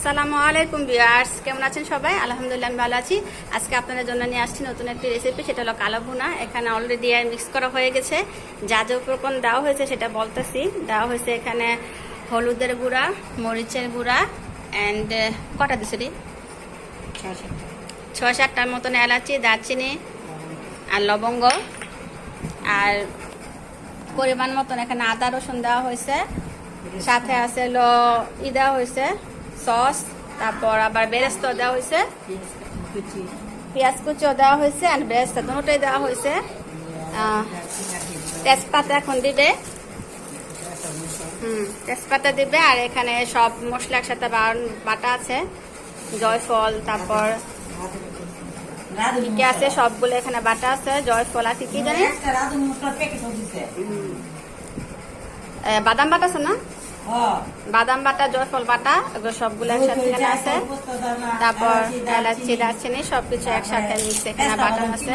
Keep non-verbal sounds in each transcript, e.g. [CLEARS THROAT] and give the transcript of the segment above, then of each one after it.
আসসালামু আলাইকুম বিয়ার্স কেমন আছেন সবাই? আলহামদুলিল্লাহ আমি ভালো আছি। আজকে আপনাদের জন্য নিয়ে আসছি নতুন একটি রেসিপি সেটা হলো কালো ভুনা। এখানে অলরেডি মিক্স করা হয়ে গেছে। যা যা উপকরণ দেওয়া হয়েছে সেটা বলতেছি। দেওয়া হয়েছে এখানে হলুদের গুঁড়া, মরিচের গুঁড়া অ্যান্ড কটা দিছে ছয় সাতটার মতন এলাচি, দারচিনি আর লবঙ্গ। আর পরিমাণ মতন এখানে আদা রসুন দেওয়া হয়েছে। সাথে আছে হলো ই দেওয়া হয়েছে সস তারপর আবার বেরেস্তা দেওয়া হয়েছে। পেঁয়াজ কুচিও দেওয়া হয়েছে আর বেরেস্তা দুটোই দেওয়া হয়েছে। তেজপাতা এখন দিবে। হুম তেজপাতা দিবে আর এখানে সব মশলা একসাথে বাটা আছে। জয়ফল তারপর কি আছে? সবগুলো এখানে বাটা আছে। জয়ফল কি কি জানি? বাদাম বাটা আছে না? বাদাম বাটা জয়ফল বাটা এগুলো সবগুলো একসাথে এখানে আছে। তারপর এলাচি দারচিনি। সবকিছু একসাথে মিক্স এখানে বাটা আছে।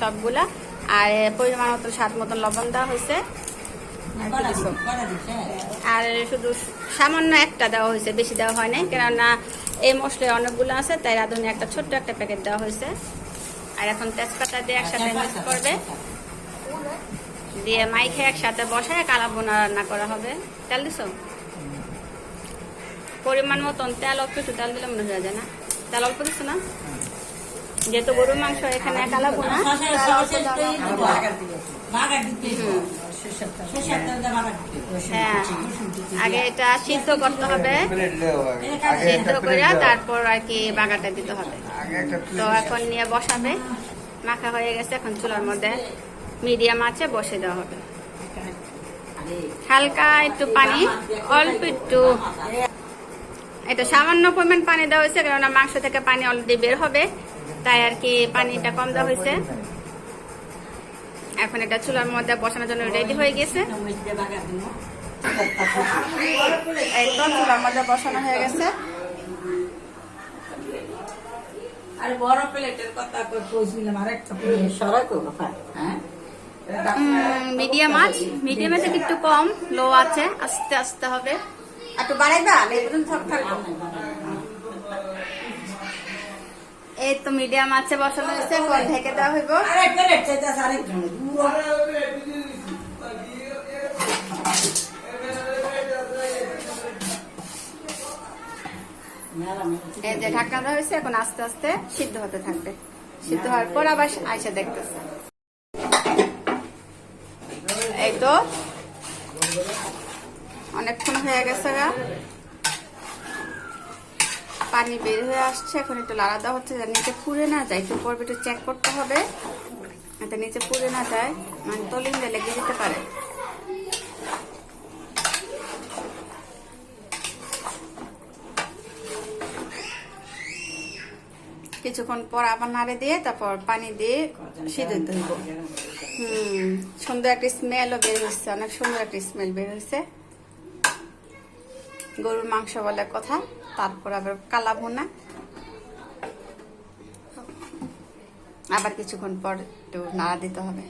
সবগুলা। আর পরিমাণ মতো স্বাদ মতন লবণ দেওয়া হয়েছে। আর শুধু সামান্য একটা দেওয়া হয়েছে বেশি দেওয়া হয়নি। কেননা এই মশলায় অনেকগুলো আছে তাই রাঁধুনি একটা ছোট্ট একটা প্যাকেট দেওয়া হয়েছে। আর এখন তেজপাতা দিয়ে একসাথে মিক্স করবে। দিয়ে মাইখে একসাথে বসায় কালা বোনা রান্না করা হবে। তেল দিছ? পরিমাণ মতন তেল, অল্প একটু তেল দিলে মনে যায় না। তেল অল্প দিচ্ছ না? যেহেতু গরুর মাংস এখানে কালা বোনা আগে এটা সিদ্ধ করতে হবে। সিদ্ধ করে তারপর আর কি বাগাটা দিতে হবে। তো এখন নিয়ে বসাবে। মাখা হয়ে গেছে, এখন চুলার মধ্যে। মিডিয়াম আছে বসে দেওয়া হবে। হালকা একটু পানি অল্প একটু। এটা সামান্য পরিমাণ পানি দেওয়া হয়েছে কেননা মাংস থেকে পানি অলরেডি বের হবে তাই আর কি পানিটা কম দেওয়া হয়েছে। এখন এটা চুলার মধ্যে বসানোর জন্য রেডি হয়ে গেছে। এই তো চুলার মধ্যে বসানো হয়ে গেছে। আরে বড় প্লেটের কথা কইছিলাম সরাই করব হ্যাঁ? মিডিয়াম আঁচ মিডিয়াম আছে একটু কম লো আছে আস্তে আস্তে হবে। একটু বাড়াইবা লেবুন থাক থাকব। এই তো মিডিয়াম আছে বসানো হয়েছে এখন ঢেকে দেওয়া হইব। এই যে ঢাকনা দেওয়া হয়েছে এখন আস্তে আস্তে সিদ্ধ হতে থাকবে। সিদ্ধ হওয়ার পর আবার আইসা দেখতেছে। তো? অনেকক্ষণ হয়ে গেছে গা। পানি বের হয়ে আসছে, এখন একটু লাড়া দেওয়া হচ্ছে যাতে নিচে পুড়ে না যায়। একটু পর্বে একটু চেক করতে হবে, যাতে নিচে পুড়ে না যায় মানে তলিন দিয়ে লেগে যেতে পারে। কিছুক্ষণ পর আবার নাড়ে দিয়ে, তারপর পানি দিয়ে সিদ্ধ হুম, সুন্দর একটা স্মেলও বের হচ্ছে, অনেক সুন্দর একটা স্মেল বের হচ্ছে গরুর মাংস বলে কথা, তারপর আবার কালা ভুনা। আবার কিছুক্ষণ পর একটু নাড়া দিতে হবে।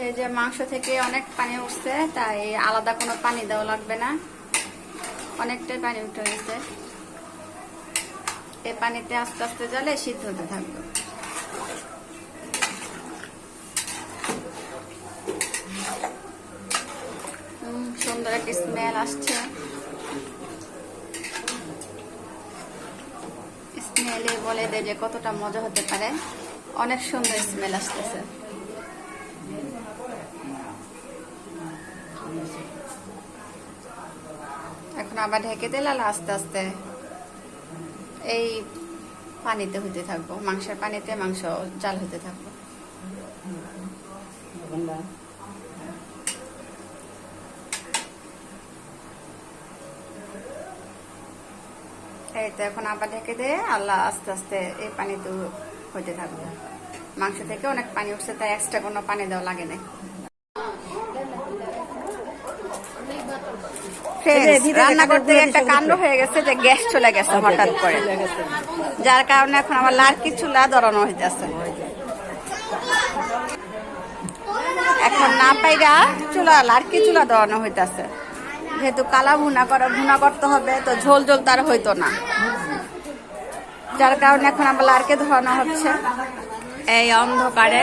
এই যে মাংস থেকে অনেক পানি উঠছে, তাই আলাদা কোনো পানি দেওয়া লাগবে না। অনেকটাই পানি উঠে গেছে। এই পানিতে আস্তে আস্তে জলে সিদ্ধ হতে থাকবে হুম, সুন্দর একটা স্মেল আসছে। স্মেলে বলে দেয় যে কতটা মজা হতে পারে। অনেক সুন্দর স্মেল আসতেছে। এখন আবার ঢেকে দিলে আস্তে আস্তে এই পানিতে হইতে থাকব। মাংসের পানিতে মাংস জাল হতে থাকব। এই তো এখন আবার ঢেকে দিয়ে আল্লাহ আস্তে আস্তে এই পানি তো হইতে থাকবে। মাংস থেকে অনেক পানি উঠছে তাই এক্সট্রা কোনো পানি দেওয়া লাগে না রান্না করতে একটা কাণ্ড হয়ে গেছে যে গ্যাস চলে গেছে হঠাৎ করে। যার কারণে এখন আমার চুলা ধরানো হইতেছে। এখন না পাইরা চুলা লাড়কি চুলা ধরানো হইতেছে। যেহেতু কালা ভুনা করা, ভুনা করতে হবে, তো ঝোল ঝোল তার হইতো না। যার কারণে এখন আমরা লারকে ধরানো হচ্ছে। এই অন্ধকারে।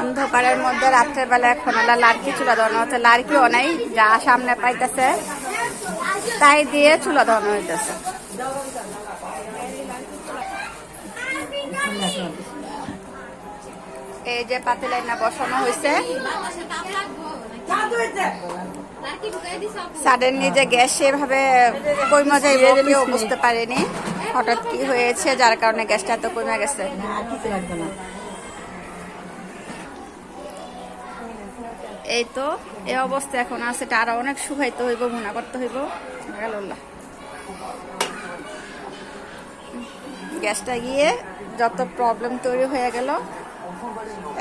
অন্ধকারের মধ্যে রাত্রের বেলা এখন আমরা লাড়কি চুলা ধরানো হচ্ছে। লাড়কিও নেই, যা সামনে পাইতেছে, তাই দিয়ে চুলা ধরানো হইতেছে। এই যে পাতিলাইনা বসানো হয়েছে সাডেনলি যে গ্যাস সেভাবে কই মজাই কেউ বুঝতে পারেনি। হঠাৎ কি হয়েছে যার কারণে গ্যাসটা এত কমে গেছে। না আর কিছু লাগবে না এই তো এই অবস্থা এখন আছে। এটা আরও অনেক শুকাইতে হইব ভুনা করতে হইব। গ্যাসটা গিয়ে যত প্রবলেম তৈরি হয়ে গেল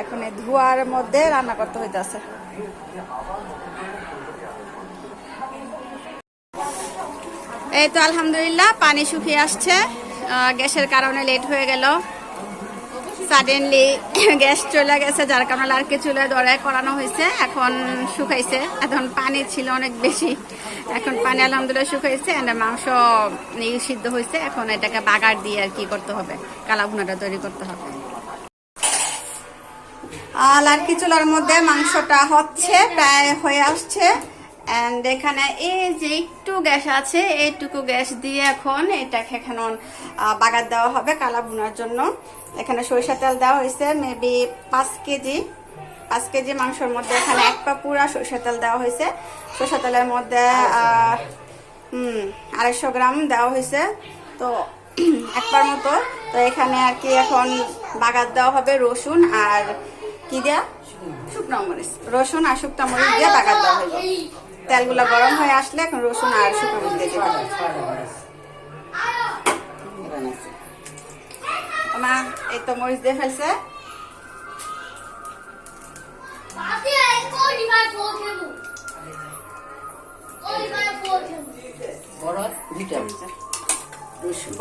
এখন এই ধোয়ার মধ্যে রান্না করতে হইতেছে। এই তো আলহামদুলিল্লাহ, পানি শুকিয়ে আসছে। গ্যাসের কারণে লেট হয়ে গেল। সাডেনলি [COUGHS] গ্যাস চলে গেছে, যার কারণে লাড়কি চুলে দড়াই করানো হয়েছে। এখন শুকাইছে। এখন পানি ছিল অনেক বেশি। এখন পানি আলহামদুলিল্লাহ শুকাইছে মাংস সিদ্ধ হয়েছে। এখন এটাকে বাগার দিয়ে আর কি করতে হবে। কালা ভুনাটা তৈরি করতে হবে। আর লাড়কি চুলার মধ্যে মাংসটা হচ্ছে, প্রায় হয়ে আসছে। অ্যান্ড এখানে এই যে একটু গ্যাস আছে, এইটুকু গ্যাস দিয়ে এখন এটাকে এখন বাগার দেওয়া হবে কালা ভুনার জন্য। এখানে সরিষা তেল দেওয়া হয়েছে মেবি পাঁচ কেজি। পাঁচ কেজি মাংসের মধ্যে এখানে এক পা পুরা সরিষা তেল দেওয়া হয়েছে। সরিষা তেলের মধ্যে হুম, আড়াইশো গ্রাম দেওয়া হয়েছে। তো [CLEARS THROAT] একবার মতো। তো এখানে আর কি এখন বাগার দেওয়া হবে রসুন আর কি দেয়া? শুকনো মরিচ। রসুন আর শুকনো মরিচ দিয়ে বাগার দেওয়া হইব। তেলগুলো গরম হয়ে আসলে এখন রসুন আর শুকনো মরিচ দিয়ে দিবা। মা এই তো মরিচ দিয়ে ফেলছে।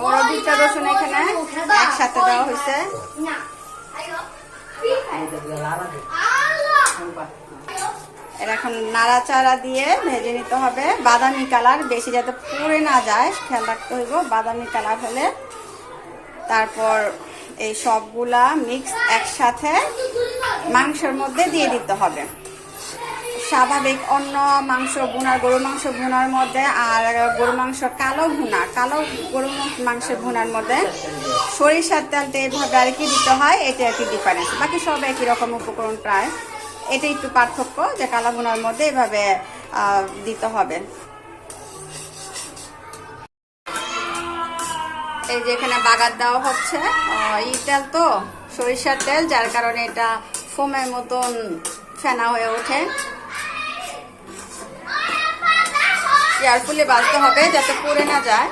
বড় দুইটা রসুন এখানে একসাথে দেওয়া হয়েছে এর এখন নাড়াচাড়া দিয়ে ভেজে নিতে হবে। বাদামি কালার বেশি যাতে পুড়ে না যায় খেয়াল রাখতে হইব। বাদামি কালার হলে তারপর এই সবগুলা মিক্স একসাথে মাংসের মধ্যে দিয়ে দিতে হবে। স্বাভাবিক। অন্য মাংস ভুনা গরু মাংস ভুনার মধ্যে আর গরু মাংস কালো ভুনা কালো গরু মাংস ভুনার মধ্যে সরিষার তেলটা এইভাবে আর কি দিতে হয় এটা আর কি ডিফারেন্স বাকি সব একই রকম উপকরণ প্রায়। এটা একটু পার্থক্য যে কালো ভুনার মধ্যে এভাবে দিতে হবে। এই যে এখানে বাগার দেওয়া হচ্ছে। ই তেল তো, সরিষার তেল, যার কারণে এটা ফোমের মতন ফেনা হয়ে ওঠে। কেয়ারফুলি বাজতে হবে যাতে পড়ে না যায়।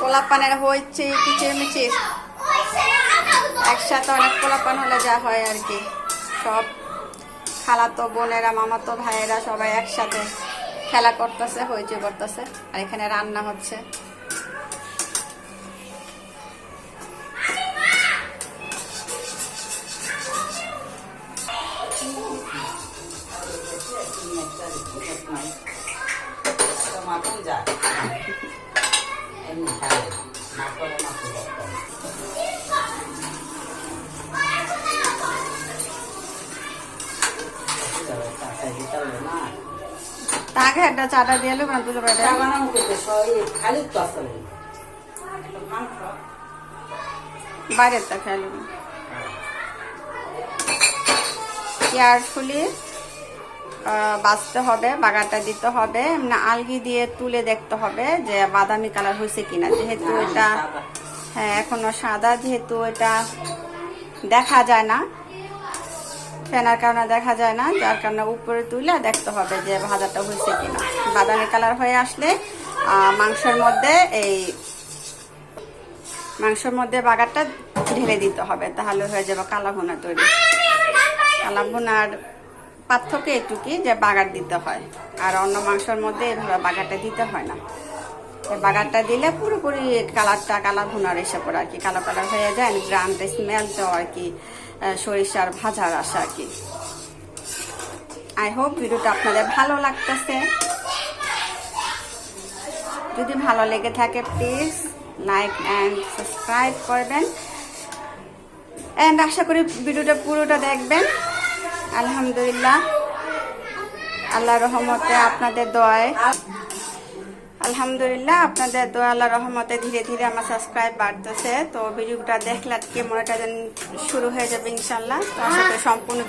পোলাপানের হচ্ছে কিচির মিচির একসাথে অনেক পোলাপান হলে যা হয় আর কি। সব খালাতো বোনেরা, মামাতো ভাইয়েরা সবাই একসাথে খেলা করতেছে, হইচই করতেছে। আর এখানে রান্না হচ্ছে। তো আসলে মাংস বাইরের তা খেয়াল কেয়ারফুলি বাঁচতে হবে বাগারটা দিতে হবে না আলগি দিয়ে তুলে দেখতে হবে যে বাদামি কালার হয়েছে কিনা। যেহেতু এটা হ্যাঁ এখনও সাদা যেহেতু এটা দেখা যায় না। ফেনার কারণে দেখা যায় না, যার কারণে উপরে তুলে দেখতে হবে যে ভাজাটা হয়েছে কিনা। বাদামি কালার হয়ে আসলে মাংসের মধ্যে এই মাংসের মধ্যে বাগারটা ঢেলে দিতে হবে, তাহলে হয়ে যাবে কালা ভুনা তৈরি। কালা ভুনার পার্থক্য এটুকুই যে বাগার দিতে হয়, আর অন্য মাংসের মধ্যে এভাবে বাগারটা দিতে হয় না। বাগারটা দিলে পুরোপুরি কালারটা কালা ভুনার এসে পড়ে আর কি, কালো কালার হয়ে যায়, গ্রামটা স্মেলটাও আর কি সরিষার ভাজার আসে আর কি। আই হোপ ভিডিওটা আপনাদের ভালো লাগতেছে। যদি ভালো লেগে থাকে প্লিজ লাইক অ্যান্ড সাবস্ক্রাইব করবেন। অ্যান্ড আশা করি ভিডিওটা পুরোটা দেখবেন। আলহামদুলিল্লাহ। আল্লাহ রহমতে আপনাদের দোয়ায়। আলহামদুলিল্লাহ, আপনাদের দোয়া আল্লাহ রহমতে ধীরে ধীরে আমার সাবস্ক্রাইব বাড়তেছে। তো ভিডিওটা দেখলে আজকে মনেটা যেন শুরু হয়ে যাবে ইনশাল্লাহ তো আশা সম্পূর্ণ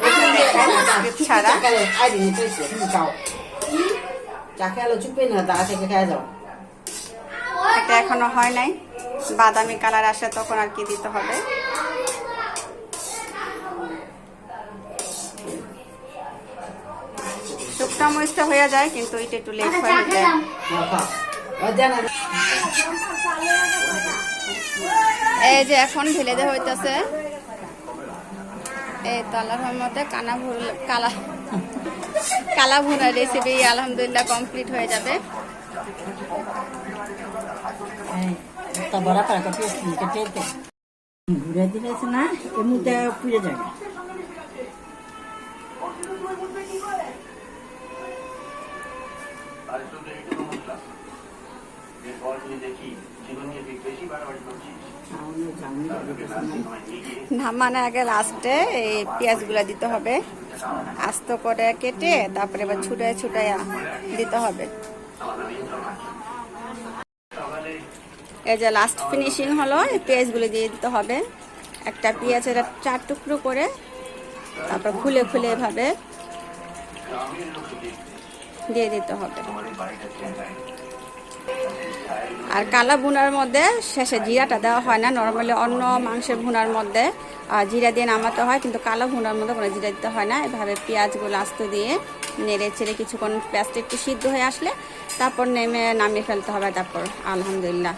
এটা এখনও হয় নাই। বাদামি কালার আসে তখন আর কি দিতে হবে। শুকনা মরিচটা হয়ে যায় কিন্তু এটা একটু লেট আচ্ছা, হয়ে যায়। এই যে এখন ঢেলে দেওয়া হইতেছে। এই তো আল্লাহর রহমতে কানা ভুল কালা কালা ভুনা রেসিপি আলহামদুলিল্লাহ কমপ্লিট হয়ে যাবে। ঘুরে দিলেছে না এমনিতে পুড়ে যাবে। একটু বুঝলাম এরপর নিয়ে দেখি, জীবন নিয়ে বেশি বাড়াবাড়ি নামানোর আগে লাস্টে এই পেঁয়াজগুলো দিতে হবে। আস্ত করে কেটে তারপরে এবার ছুটায় ছুটায় দিতে হবে। এই যে লাস্ট ফিনিশিং হলো, এই পেঁয়াজগুলো দিয়ে দিতে হবে। একটা পেঁয়াজ এটা চার টুকরো করে তারপর খুলে খুলে এভাবে। দিয়ে দিতে হবে। আর কালা ভুনার মধ্যে শেষে জিরাটা দেওয়া হয় না। নর্মালি অন্য মাংসের ভুনার মধ্যে জিরা দিয়ে নামাতে হয়, কিন্তু কালো ভুনার মধ্যে কোনো জিরা দিতে হয় না। এভাবে পেঁয়াজগুলো আস্ত দিয়ে নেড়ে চেড়ে কিছুক্ষণ পেঁয়াজটা একটু সিদ্ধ হয়ে আসলে তারপর নেমে নামিয়ে ফেলতে হবে। তারপর আলহামদুলিল্লাহ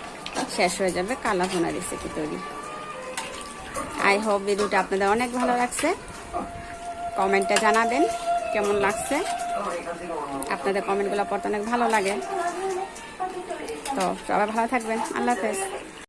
শেষ হয়ে যাবে কালা ভুনা রেসিপি তৈরি। আই হোপ ভিডিওটা আপনাদের অনেক ভালো লাগছে। কমেন্টে জানাবেন কেমন লাগছে। আপনাদের কমেন্টগুলো পড়তে অনেক ভালো লাগে। তো সবাই ভালো থাকবেন। আল্লাহ হাফেজ।